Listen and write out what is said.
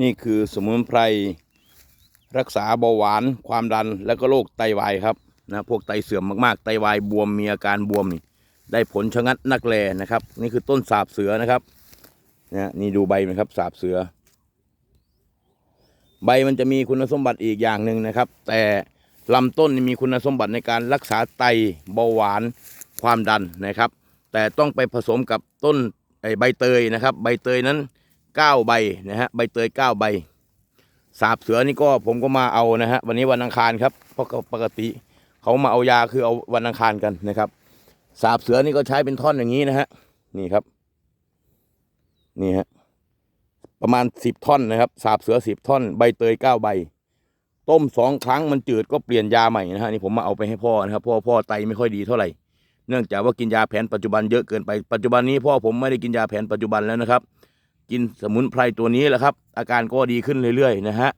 นี่คือสมุนไพรรักษาเบาหวานความดันแล้วก็โรคไตวายครับนะพวกไตเสื่อมมากๆ ไตวายบวมมีอาการบวมนี่ได้ผลชะงัดนักแลนะครับ นี่คือต้นสาบเสือนะครับนะนี่ดูใบมันครับสาบเสือ ใบมันจะมีคุณสมบัติอีกอย่างหนึ่งนะครับ แต่ลำต้นมีคุณสมบัติในการรักษาไตเบาหวานความดันนะครับ แต่ต้องไปผสมกับต้นใบเตยนะครับ ใบเตยนั้น 9ใบนะฮะใบเตย9ใบสาบเสือนี่ก็ผมก็มาเอานะฮะวันนี้วันอังคารครับเพราะปกติเขามาเอายาคือเอาวันอังคารกันนะครับ สาบเสือนี่ก็ใช้เป็นท่อนอย่างนี้นะฮะนี่ครับ นี่ฮะประมาณสิบท่อนนะครับ สาบเสือสิบท่อน ใบเตยเก้าใบ ต้มสองครั้งมันจืดก็เปลี่ยนยาใหม่นะฮะนี่ผมมาเอาไปให้พ่อนะครับเพ่อพ่อไตไม่ค่อยดีเท่าไหร่เนื่องจากว่ากินยาแผนปัจจุบันเยอะเกินไปปัจจุบันนี้พ่อผมไม่ได้กินยาแผนปัจจุบันแล้วนะครับ กินสมุนไพรตัวนี้แหละครับ อาการก็ดีขึ้นเรื่อยๆ นะฮะ